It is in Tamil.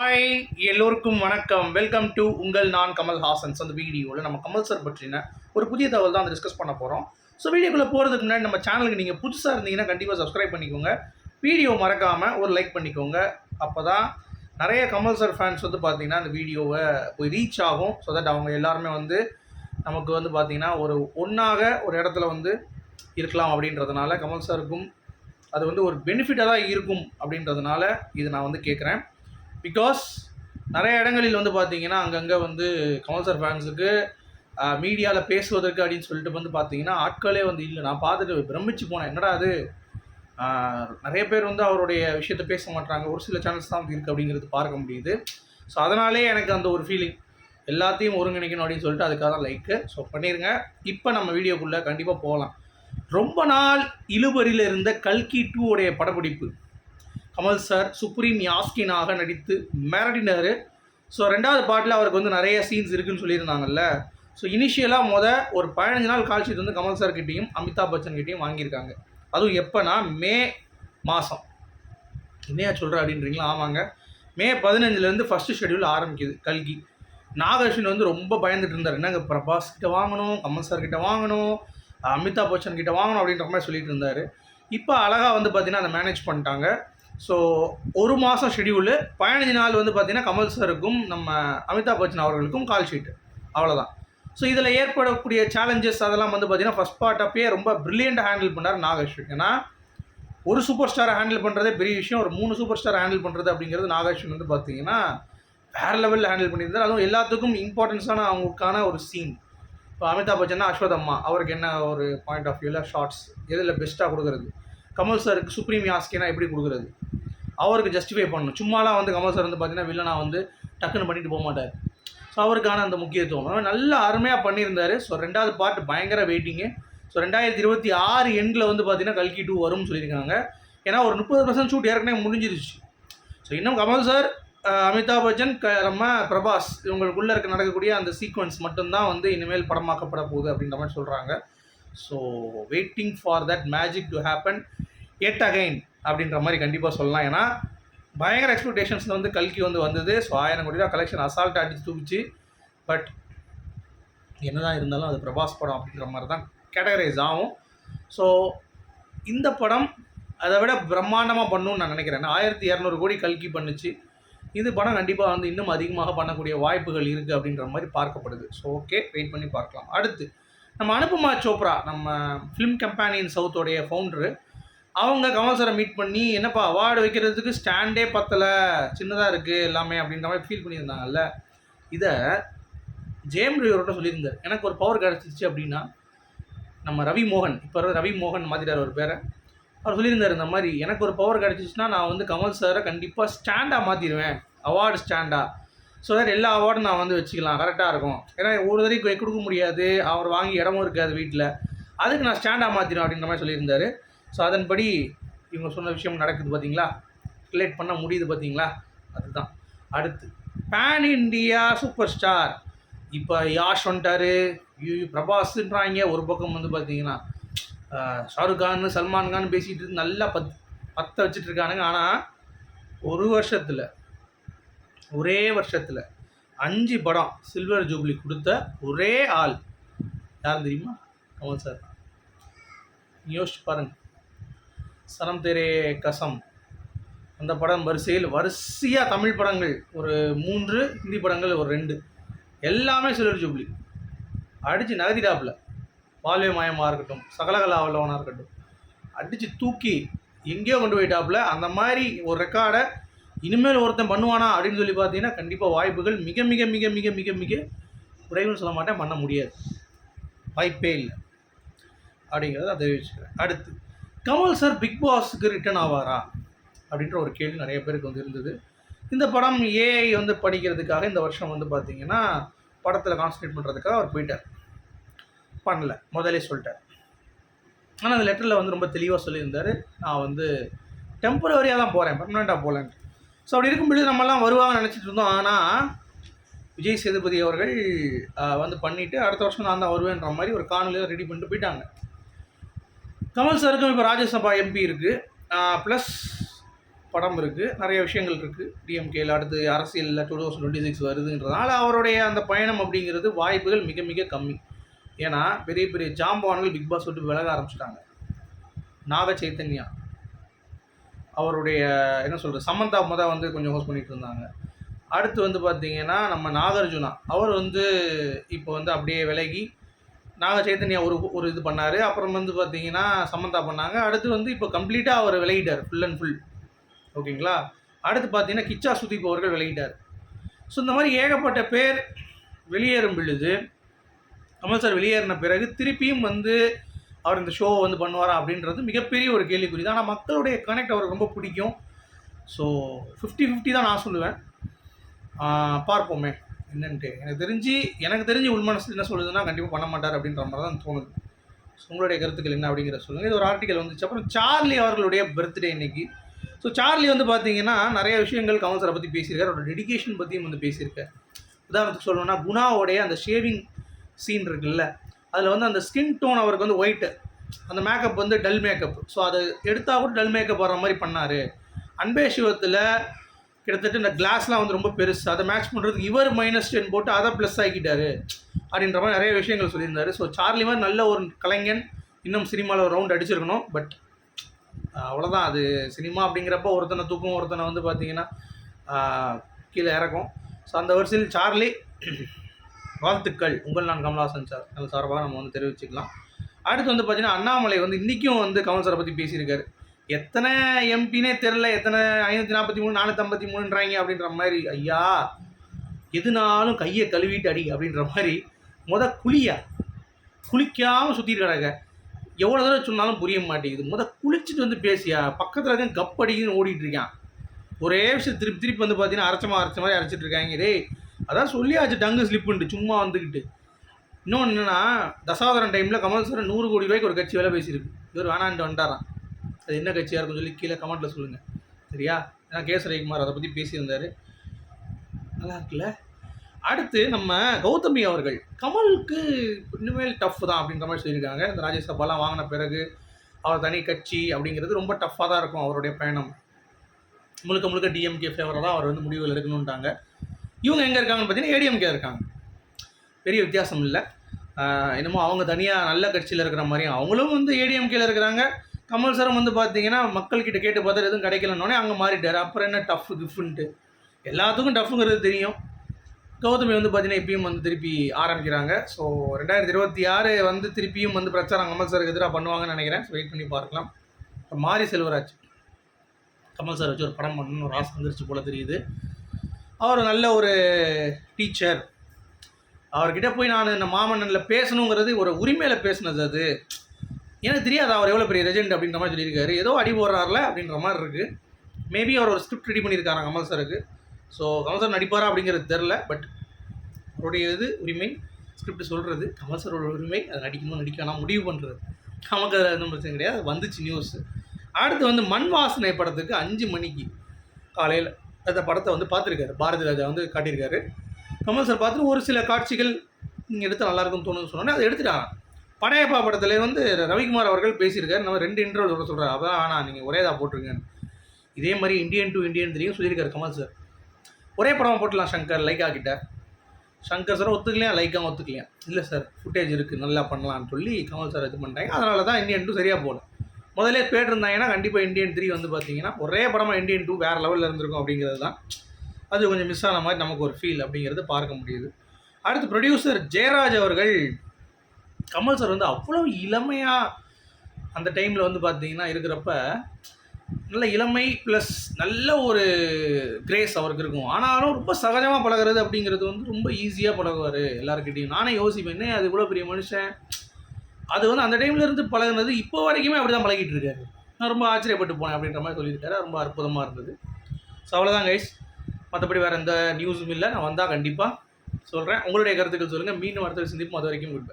ஹாய் எல்லோருக்கும் வணக்கம். வெல்கம் டு உங்கள் நான் கமல் ஹாசன்ஸ் அந்த வீடியோவில் நம்ம கமல் சார் பற்றின ஒரு புதிய தகவல் தான் டிஸ்கஸ் பண்ண போகிறோம் ஸோ வீடியோக்குள்ளே போகிறதுக்கு முன்னாடி நம்ம சேனலுக்கு நீங்கள் புதுசாக இருந்தீங்கன்னா கண்டிப்பாக சப்ஸ்கிரைப் பண்ணிக்கோங்க. வீடியோ மறக்காமல் ஒரு லைக் பண்ணிக்கோங்க. அப்போ தான் நிறைய கமல் சார் ஃபேன்ஸ் வந்து பார்த்தீங்கன்னா அந்த வீடியோவை போய் ரீச் ஆகும். ஸோ தட் அவங்க எல்லாருமே வந்து நமக்கு வந்து பார்த்திங்கன்னா ஒரு ஒன்றாக ஒரு இடத்துல வந்து இருக்கலாம் அப்படின்றதுனால கமல் சாருக்கும் அது வந்து ஒரு பெனிஃபிட்டாக தான் இருக்கும் அப்படின்றதுனால இது நான் வந்து கேட்குறேன் பிகாஸ் நிறைய இடங்களில் வந்து பார்த்தீங்கன்னா அங்கங்கே வந்து கமல் சார் ஃபேன்ஸுக்கு மீடியாவில் பேசுவதற்கு அப்படின்னு சொல்லிட்டு வந்து பார்த்தீங்கன்னா ஆட்களே வந்து இல்லை. நான் பார்த்துட்டு பிரமிச்சு போனேன். என்னடா அது? நிறைய பேர் வந்து அவருடைய விஷயத்த பேச மாட்டாங்க ஒரு சில சேனல்ஸ் தான் இருக்குது அப்படிங்கிறது பார்க்க முடியுது. ஸோ அதனாலே எனக்கு அந்த ஒரு ஃபீலிங் எல்லாத்தையும் ஒருங்கிணைக்கணும் அப்படின்னு சொல்லிட்டு அதுக்காக தான் லைக்கு ஸோ பண்ணிடுங்க இப்போ நம்ம வீடியோக்குள்ளே கண்டிப்பாக போகலாம். ரொம்ப நாள் இழுபறியில் இருந்த கல்கி டூ உடைய படப்பிடிப்பு. கமல் சார் சுப்ரீம் யாஸ்கினாக நடித்து மிரட்டினார். ஸோ ரெண்டாவது பாட்டில் அவருக்கு வந்து நிறைய சீன்ஸ் இருக்குன்னு சொல்லியிருந்தாங்கல்ல. ஸோ இனிஷியலாக முத ஒரு பதினஞ்சு நாள் கால் வந்து கமல் சார் கிட்டேயும் அமிதாப் பச்சன் கிட்டேயும் வாங்கியிருக்காங்க. அதுவும் எப்போனா மே மாதம் என்னையா சொல்கிற அப்படின்றீங்களா? ஆமாங்க. மே பதினஞ்சுலேருந்து ஃபஸ்ட்டு ஷெட்யூல் ஆரம்பிக்குது கல்கி. நாகர்ஷன் வந்து ரொம்ப பயந்துட்டு இருந்தார். என்னங்க பிரபாஸ் கிட்ட வாங்கணும் கமல் சார் கிட்ட வாங்கணும் அமிதாப் பச்சன் கிட்ட வாங்கணும் அப்படின்ற மாதிரி சொல்லிட்டு இருந்தார். இப்போ அழகாக வந்து பார்த்தீங்கன்னா அதை மேனேஜ் பண்ணிட்டாங்க. ஸோ ஒரு மாதம் ஷெடியூலு பதினஞ்சு நாள் வந்து பார்த்தீங்கன்னா கமல் சாருக்கும் நம்ம அமிதாப் பச்சன் அவர்களுக்கும் கால் ஷீட்டு அவ்வளோதான் ஸோ இதில் ஏற்படக்கூடிய சேலஞ்சஸ் அதெல்லாம் வந்து பார்த்தீங்கன்னா ஃபஸ்ட் பார்ட் அப்பயே ரொம்ப ப்ரில்லியண்ட்டாக ஹேண்டில் பண்ணார் நாகேஷ். ஏன்னா ஒரு சூப்பர் ஸ்டாரை ஹேண்டில் பண்ணுறதே பெரிய விஷயம். ஒரு மூணு சூப்பர் ஸ்டாரை ஹேண்டில் பண்ணுறது அப்படிங்கிறது நாகேஸ்வன் வந்து பார்த்தீங்கன்னா வேறு லெவலில் ஹேண்டில் பண்ணியிருந்தார். அதுவும் எல்லாத்துக்கும் இம்பார்ட்டன்ஸான அவங்களுக்கான ஒரு சீன் இப்போ அமிதாப் பச்சன்னா அஸ்வதம்மா அவருக்கு என்ன ஒரு பாயிண்ட் ஆஃப் வியூவில் ஷார்ட்ஸ் எதில் பெஸ்ட்டாக கொடுக்குறது? கமல் சாருக்கு சுப்ரீம் யாஸ்கேனா எப்படி கொடுக்குறது? அவருக்கு ஜஸ்டிஃபை பண்ணணும். சும்மாலாம் வந்து கமல் சார் வந்து பார்த்தீங்கன்னா வில்லனா வந்து டக்குன்னு பண்ணிட்டு போக மாட்டார். ஸோ அவருக்கான அந்த முக்கியத்துவம். அவர் அருமையாக பண்ணியிருந்தார். ஸோ ரெண்டாவது பார்ட் பயங்கர வெயிட்டிங்கு ஸோ ரெண்டாயிரத்தி இருபத்தி ஆறு எண்டில் வந்து பார்த்தீங்கன்னா கல்கி டூ வரும்னு சொல்லியிருக்காங்க. ஏன்னா ஒரு முப்பது பர்சன்ட் ஷூட் ஏற்கனவே முடிஞ்சிருச்சு. ஸோ இன்னும் கமல் சார் அமிதாப் பச்சன் க நம்ம பிரபாஸ் இவங்களுக்குள்ளே இருக்க நடக்கக்கூடிய அந்த சீக்வன்ஸ் மட்டும்தான் வந்து இனிமேல் படமாக்கப்பட போகுது அப்படின்ற மாதிரி சொல்கிறாங்க so waiting for that magic to happen yet again அப்படின்ற மாதிரி கண்டிப்பாக சொல்லலாம். ஏன்னா பயங்கர எக்ஸ்பெக்டேஷன்ஸில் வந்து கல்கி வந்து வந்தது. ஸோ ஆயிரம் கோடி ரூபா கலெக்ஷன் அசால்ட் அடிச்சு தூக்கிச்சு. பட் என்னதான் இருந்தாலும் அது பிரபாஸ் படம் அப்படின்ற மாதிரி தான் கேட்டகரைஸ் ஆகும். ஸோ இந்த படம் அதை விட பிரம்மாண்டமாக பண்ணணும்னு நான் நினைக்கிறேன். ஆயிரத்தி இரநூறு கோடி கல்கி பண்ணுச்சு. இது படம் கண்டிப்பாக வந்து இன்னும் அதிகமாக பண்ணக்கூடிய வாய்ப்புகள் இருக்குது அப்படின்ற மாதிரி பார்க்கப்படுது. ஸோ ஓகே வெயிட் பண்ணி பார்க்கலாம். அடுத்து நம்ம அனுபமா சோப்ரா நம்ம ஃபிலிம் கம்பெனியின் சவுத்தோடைய ஃபவுண்டரு அவங்க கமல் சாரை மீட் பண்ணி என்னப்பா அவார்டு வைக்கிறதுக்கு ஸ்டாண்டே பத்தலை. சின்னதாக இருக்குது எல்லாமே அப்படின்ற மாதிரி ஃபீல் பண்ணியிருந்தாங்கல்ல. இதை ஜெயம் ரவியோட சொல்லியிருந்தார். எனக்கு ஒரு பவர் கிடச்சிச்சு அப்படின்னா நம்ம ரவி மோகன் இப்போ ரவி மோகன் மாதிரியார் ஒரு பேரை. அவர் சொல்லியிருந்தார் இந்த மாதிரி எனக்கு ஒரு பவர் கிடச்சிச்சுன்னா நான் வந்து கமல் சாரை கண்டிப்பாக ஸ்டாண்டாக மாற்றிடுவேன் அவார்டு ஸ்டாண்டாக ஸோ தட் எல்லா அவார்டும் நான் வந்து வச்சுக்கலாம். கரெக்டாக இருக்கும். ஏன்னா ஒரு தடவை கொடுக்க முடியாது. அவர் வாங்கி இடமும் இருக்காது வீட்டில் அதுக்கு நான் ஸ்டாண்டாக மாற்றிடுவேன் அப்படின்ற மாதிரி சொல்லியிருந்தார். ஸோ அதன்படி இவங்க சொன்ன விஷயம் நடக்குது பார்த்தீங்களா? ரிலேட் பண்ண முடியுது பார்த்தீங்களா? அதுதான். அடுத்து பேன் இண்டியா சூப்பர் ஸ்டார் இப்போ யாஷ் வந்துட்டாரு யூ பிரபாஸ்ன்றாங்க. ஒரு பக்கம் வந்து பார்த்தீங்கன்னா ஷாருக் கான் சல்மான் கான் பேசிகிட்டு இருந்து நல்லா பத் பற்ற வச்சுட்டு இருக்கானுங்க. ஆனால் ஒரு வருஷத்தில் ஒரே வருஷத்தில் அஞ்சு படம் சில்வர் ஜூப்ளி கொடுத்த ஒரே ஆள் யார் தெரியுமா? கமல் சார் யோசிச்சு பாருங்க. சரம் தேரே கசம். அந்த படம் வரிசையில் வரிசையாக தமிழ் படங்கள். ஒரு மூன்று ஹிந்தி படங்கள் ஒரு ரெண்டு. எல்லாமே சிலர் ஜூப்ளி அடித்து நகதிடாப்பில் பால்வே மாயமாக இருக்கட்டும் சகலகலாவல்லவனாக இருக்கட்டும். அடித்து தூக்கி எங்கேயோ கொண்டு போயிட்டாப்புல. அந்த மாதிரி ஒரு ரெக்கார்டை இனிமேல் ஒருத்தன் பண்ணுவானா அப்படின்னு சொல்லி பார்த்தீங்கன்னா கண்டிப்பாக வாய்ப்புகள் மிக மிக மிக மிக மிக மிக குறைவுன்னு சொல்ல மாட்டேன். பண்ண முடியாது. வாய்ப்பே இல்லை. அப்படிங்கிறத நான் தெரிவிச்சுக்கிறேன். அடுத்து. கமல் சார் பிக் பாஸுக்கு ரிட்டர்ன் ஆவாரா? அப்படின்ற ஒரு கேள்வி நிறைய பேருக்கு வந்து இருந்தது. இந்த படம் ஏஐ வந்து படிக்கிறதுக்காக இந்த வருஷம் வந்து பார்த்தீங்கன்னா படத்தில் கான்சன்ட்ரேட் பண்ணுறதுக்காக அவர் போயிட்டார். பண்ணல. முதலே சொல்லிட்டார். ஆனால் அந்த லெட்டரில் வந்து ரொம்ப தெளிவாக சொல்லியிருந்தார். நான் வந்து டெம்பரவரியாக தான் போகிறேன் பர்மனெண்ட்டாக போகலன்ட்டு ஸோ அப்படி இருக்கும்பொழுது நம்மலாம் வருவாங்கன்னு நினச்சிட்டு இருந்தோம். ஆனால் விஜய் சேதுபதி அவர்கள் வந்து பண்ணிவிட்டு அடுத்த வருஷம் நான் தான் வருவேன்ற மாதிரி ஒரு காணொலியில் ரெடி பண்ணிட்டு போயிட்டாங்க. கமல் சாருக்கும் இப்போ ராஜ்யசபா எம்பி இருக்குது ப்ளஸ் படம் இருக்குது நிறைய விஷயங்கள் இருக்குது டிஎம்கேல அடுத்து அரசியலில் டூ தௌசண்ட் டுவெண்ட்டி சிக்ஸ் வருதுன்றதுனால அவருடைய அந்த பயணம் அப்படிங்கிறது வாய்ப்புகள் மிக மிக கம்மி. ஏன்னா பெரிய பெரிய ஜாம்பவான்கள் பிக் பாஸ் விட்டு விலக ஆரம்பிச்சிட்டாங்க. நாக சைத்தன்யா. அவருடைய என்ன சொல்கிறது சமந்தா முத வந்து கொஞ்சம் ஹோஸ்ட் பண்ணிட்டு இருந்தாங்க. அடுத்து வந்து பார்த்திங்கன்னா நம்ம நாகார்ஜுனா. அவர் வந்து இப்போ வந்து அப்படியே விலகி நாக சைத்தன்யா ஒரு ஒரு இது பண்ணார். அப்புறம் வந்து பார்த்தீங்கன்னா சமந்தா பண்ணாங்க. அடுத்து வந்து இப்போ கம்ப்ளீட்டாக அவர் விளையிட்டார் ஃபுல் அண்ட் ஃபுல் ஓகேங்களா? அடுத்து பார்த்தீங்கன்னா கிச்சா சுதீப் அவர்கள் விளையிட்டார் ஸோ இந்த மாதிரி ஏகப்பட்ட பேர் வெளியேறும் பொழுது கமல் சார் வெளியேறின பிறகு திருப்பியும் வந்து அவர் இந்த ஷோ வந்து பண்ணுவாரா அப்படின்றது மிகப்பெரிய ஒரு கேள்விக்குறி தான் ஆனால் மக்களுடைய கனெக்ட் அவருக்கு ரொம்ப பிடிக்கும். ஸோ ஃபிஃப்டி ஃபிஃப்டி தான் நான் சொல்லுவேன். பார்ப்போமே. என்னன்ட்டு. எனக்கு தெரிஞ்சு எனக்கு தெரிஞ்சு உள் மனசு என்ன சொல்லுதுன்னா கண்டிப்பாக பண்ண மாட்டார் அப்படின்ற மாதிரி தான் தோணுது. ஸோ உங்களுடைய கருத்துக்கள் என்ன அப்படிங்கிற சொல்லுங்கள் இது ஒரு ஆர்டிக்கல் வந்துச்சு. அப்புறம் சார்லி அவர்களுடைய பர்த்டே இன்னைக்கு. ஸோ சார்லி வந்து பார்த்தீங்கன்னா நிறைய விஷயங்கள் கவுன்சிலரை பற்றி பேசியிருக்காரு. அவரோட டெடிகேஷன் பற்றியும் வந்து பேசியிருக்காரு. உதாரணத்துக்கு சொல்லணும்னா குணாவோடைய அந்த ஷேவிங் சீன் இருக்குல்ல அதில் வந்து அந்த ஸ்கின் டோன் அவருக்கு வந்து ஒயிட்டு அந்த மேக்கப் வந்து டல் மேக்கப் ஸோ அதை எடுத்தால் கூட டல் மேக்கப் வர மாதிரி பண்ணார். அன்பே சிவத்தில் கிட்டத்தட்ட இந்த கிளாஸ்லாம் வந்து ரொம்ப பெருசு. அதை மேட்ச் பண்ணுறதுக்கு இவர் மைனஸ் டென் போட்டு அதை ப்ளஸ் ஆக்கிட்டாரு. அப்படின்ற மாதிரி நிறைய விஷயங்கள் சொல்லியிருந்தாரு. ஸோ சார்லி மாதிரி நல்ல ஒரு கலைஞன் இன்னும் சினிமாவில் ஒரு ரவுண்ட் அடிச்சிருக்கணும். பட் அவ்வளோதான் அது சினிமா அப்படிங்கிறப்ப ஒருத்தனை தூக்கும் ஒருத்தனை வந்து பார்த்தீங்கன்னா கீழே இறக்கும். ஸோ அந்த வரிசையில் சார்லி வாழ்த்துக்கள். உங்கள் நான் கமல்ஹாசன் சார். நல்ல சார்பாக நம்ம வந்து தெரிவிச்சுக்கலாம். அடுத்து வந்து பார்த்தீங்கன்னா அண்ணாமலை வந்து இன்றைக்கும் வந்து கமல் சாரை பற்றி பேசியிருக்காரு. எத்தனை எம்பினே தெரில எத்தனை ஐநூற்றி நாற்பத்தி மூணு நானூற்றம்பத்தி மூணுன்றாங்க அப்படின்ற மாதிரி. ஐயா எதுனாலும் கையை கழுவிட்டு அடி அப்படின்ற மாதிரி. முத குளியா. குளிக்காமல் சுற்றிட்டு கிடக்க. எவ்வளோ தடவை சொன்னாலும் புரிய மாட்டேங்குது. முத குளிச்சுட்டு வந்து பேசியா. பக்கத்தில் இருக்க கப் அடிக்குதுன்னு ஓடிட்டு இருக்கான். ஒரே விஷயம் திருப்பி திருப்பி வந்து பார்த்தீங்கன்னா அரைச்சமா அரைச்ச மாதிரி அரைச்சிட்டு இருக்காங்க. டேய் அதான் சொல்லியாச்சு டங்கு ஸ்லிப்புன்ட்டு. சும்மா வந்துக்கிட்டு இன்னொன்று என்னன்னா தசாவதரன் டைமில் கமல் சார் நூறு கோடி ரூபாய்க்கு ஒரு கட்சி வேலை பேசியிருக்கு. இவர் வேணான்ட்டு வந்துட்டாரான் அது என்ன கட்சியாக இருக்கும்னு சொல்லி கீழே கமெண்ட்டில் சொல்லுங்கள் சரியா? ஏன்னா கே ரவிக்குமார் அதை பற்றி பேசியிருந்தார். நல்லா இருக்குல்ல? அடுத்து நம்ம கௌதமி அவர்கள். கமலுக்கு இனிமேல் டஃப் தான் அப்படின்ற மாதிரி சொல்லியிருக்காங்க. இந்த ராஜ்யசபாலாம் வாங்கின பிறகு அவர் தனி கட்சி அப்படிங்கிறது ரொம்ப டஃப்பாக தான் இருக்கும் அவருடைய பயணம். முழுக்க முழுக்க டிஎம்கே ஃபேவராக தான் அவர் வந்து முடிவுகள் எடுக்கணுன்ட்டாங்க இவங்க எங்கே இருக்காங்கன்னு பார்த்தீங்கன்னா ஏடிஎம்கே இருக்காங்க. பெரிய வித்தியாசம் இல்லை. என்னமோ அவங்க தனியாக நல்ல கட்சியில் இருக்கிற மாதிரியும் அவங்களும் வந்து ஏடிஎம்கேல இருக்கிறாங்க. கமல் சாரும் வந்து பார்த்தீங்கன்னா மக்கள்கிட்ட கேட்டு பார்த்தா எதுவும் கிடைக்கலன்னொடனே அங்கே மாறிட்டார். அப்புறம் என்ன டஃப் கிஃப்ன்ட்டு எல்லாத்துக்கும் டஃப்புங்கிறது தெரியும். கௌதமி வந்து பார்த்தீங்கன்னா இப்பயும் வந்து திருப்பி ஆரம்பிக்கிறாங்க. ஸோ ரெண்டாயிரத்தி இருபத்தி ஆறு வந்து திருப்பியும் வந்து பிரச்சாரம் கமல் சாருக்கு எதிராக பண்ணுவாங்கன்னு நினைக்கிறேன். வெயிட் பண்ணி பார்க்கலாம். இப்போ மாரி செல்வராஜ். கமல் சார் வச்சு ஒரு படம் பண்ணணும்னு ஒரு ஆசை வந்துருச்சு போல் தெரியுது. அவர் நல்ல ஒரு டீச்சர் அவர்கிட்ட போய் நான் இந்த மாமன்னனில் பேசணுங்கிறது ஒரு உரிமையில் பேசினது அது. எனக்கு தெரியாது அவர் எவ்வளோ பெரிய ரெஜெண்ட் அப்படின்ற மாதிரி சொல்லியிருக்காரு. ஏதோ அடி போடுறாருல அப்படின்ற மாதிரி இருக்குது மேபி அவர் ஒரு ஸ்கிரிப்ட் ரெடி பண்ணியிருக்காரு கமல் சாருக்கு ஸோ கமல் சார் நடிப்பாரா அப்படிங்கிறது தெரில பட் அவருடைய இது உரிமை ஸ்கிரிப்ட் சொல்கிறது கமல் சாரோட உரிமை அதை நடிக்கணும் நடிக்கலாம் முடிவு பண்ணுறது நமக்கு அது எதுவும் பிரச்சனை கிடையாது. வந்துச்சு நியூஸ் அடுத்து வந்து மண் வாசனை படத்துக்கு அஞ்சு மணிக்கு காலையில் அந்த படத்தை வந்து பார்த்துருக்காரு. பாரதி ராஜா வந்து காட்டியிருக்காரு. கமல் சார் பார்த்துட்டு ஒரு சில காட்சிகள் நீங்கள் எடுத்து நல்லாயிருக்கும்னு தோணுன்னு சொன்னோன்னே அதை எடுத்துட்டாங்க படையப்பா படத்தில் வந்து ரவிக்குமார் அவர்கள் பேசியிருக்காரு. நம்ம ரெண்டு இன்டர்வல் சொல்ல சொல்கிறார் அதான் ஆனால் நீங்கள் ஒரே தான் போட்டிருக்கேன்னு இதே மாதிரி இந்தியன் டு இந்தியன் தெரியும் சொல்லியிருக்காரு கமல் சார் ஒரே படமாக போட்டலாம் சங்கர் லைக்கா கிட்ட. சங்கர் சார் ஒத்துக்கலையா? லைக்கா ஒத்துக்கலையா? இல்லை சார் ஃபுட்டேஜ் இருக்குது நல்லா பண்ணலாம்னு சொல்லி கமல் சார் இது பண்ணிட்டாங்க. அதனால தான் இந்தியன் டூ சரியாக போகல. முதல்ல கேட்டிருந்தாங்கன்னா கண்டிப்பாக இந்தியன் த்ரீ வந்து பார்த்தீங்கன்னா ஒரே படமாக இந்தியன் டூ வேறு லெவலில் இருந்திருக்கும் அப்படிங்கிறது தான். அது கொஞ்சம் மிஸ் ஆன மாதிரி நமக்கு ஒரு ஃபீல் அப்படிங்கிறது பார்க்க முடியுது. அடுத்து ப்ரொடியூசர் ஜெயராஜ் அவர்கள் கமல் சார் வந்து அவ்வளோ இளமையாக அந்த டைமில் வந்து பார்த்தீங்கன்னா இருக்கிறப்ப நல்ல இளமை ப்ளஸ் நல்ல ஒரு கிரேஸ் அவருக்கு இருக்கும். ஆனாலும் ரொம்ப சகஜமாக பழகுறது அப்படிங்கிறது வந்து ரொம்ப ஈஸியாக பழகுவார் எல்லாருக்கிட்டையும் நானே யோசிப்பேன் என்ன அது இவ்வளோ பெரிய மனுஷன்? அது வந்து அந்த டைம்ல இருந்து பழகுனது இப்போ வரைக்குமே அப்படி தான் பழகிட்டு இருக்காரு. நான் ரொம்ப ஆச்சரியப்பட்டு போனேன் அப்படின்ற மாதிரி சொல்லியிருக்காரு. ரொம்ப அற்புதமாக இருந்தது. ஸோ அவ்வளோதான் கைஸ் மற்றபடி வேறு எந்த நியூஸும் இல்லை. நான் வந்தால் கண்டிப்பாக சொல்கிறேன் உங்களுடைய கருத்துக்கள் சொல்லுங்கள் மீண்டும் அடுத்த சந்திப்போம் அது வரைக்கும் குட்